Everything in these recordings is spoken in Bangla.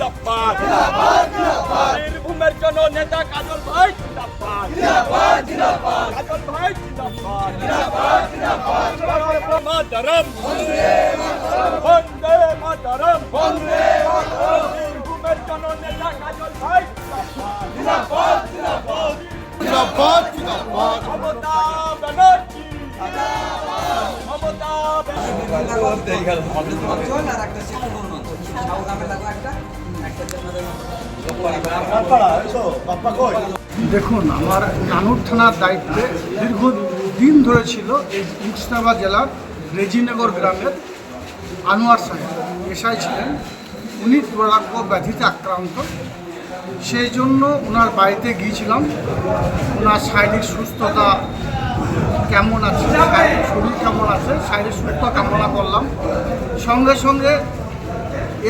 জিন্দাবাদ। বীরভূমের জন্য নেতা কাজল ভাই জিন্দাবাদ। কাজল ভাই জিন্দাবাদ। মাতরম। বন্দে মাতরম। বন্দে বীরভূমের জন্য নেতা কাজল ভাই জিন্দাবাদ। জিন্দাবাদ জিন্দাবাদ। মমতা ব্যানার্জি। মমতা ব্যানার্জি। দেখুন, আমার নানুর থানার দায়িত্বে দীর্ঘ দীর্ঘদিন ধরে ছিল এই মুর্শিদাবাদ জেলার রেজিনগর গ্রামের আনোয়ার সাহেব। পেশায় ছিলেন। উনি দুরাগ্য ব্যাধিতে আক্রান্ত। সেই জন্য ওনার বাড়িতে গিয়েছিলাম। ওনার শারীরিক সুস্থতা কেমন আছে? শরীর কেমন আছে? শারীরিক সুস্থতা কামনা করলাম। সঙ্গে সঙ্গে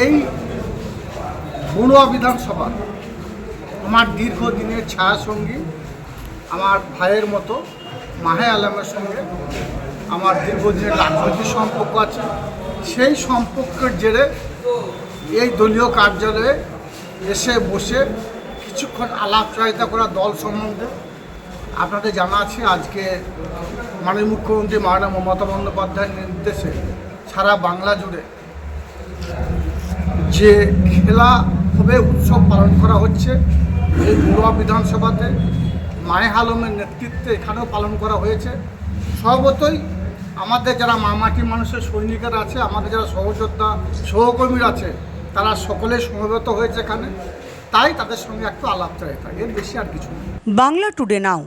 এই বড়ুয়া বিধানসভা, আমার দীর্ঘদিনের ছায়া সঙ্গী, আমার ভাইয়ের মতো মাহে আলমের সঙ্গে আমার দীর্ঘদিনের রাজনৈতিক সম্পর্ক আছে। সেই সম্পর্কের জেরে এই দলীয় কার্যালয়ে এসে বসে কিছুক্ষণ আলাপচারিতা করা দল সম্বন্ধে আপনাদের জানা আছে আজকে মাননীয় মুখ্যমন্ত্রী মাননীয় মমতা বন্দ্যোপাধ্যায়ের নির্দেশে সারা বাংলা জুড়ে যে খেলা হবে, উৎসব পালন করা হচ্ছে এই বড়ুয়া বিধানসভাতে। মায়ে আলমের নেতৃত্বে এখানেও পালন করা হয়েছে। সর্বতই আমাদের যারা মামাটি মানুষের সৈনিকেরা আছে, আমাদের যারা সহযোদ্ধা, সহকর্মীরা আছে, তারা সকলে সমবেত হয়েছে এখানে। তাই তাদের সঙ্গে একটু আলাপ চাই এর বেশি আর কিছু বাংলা টুডে নাও।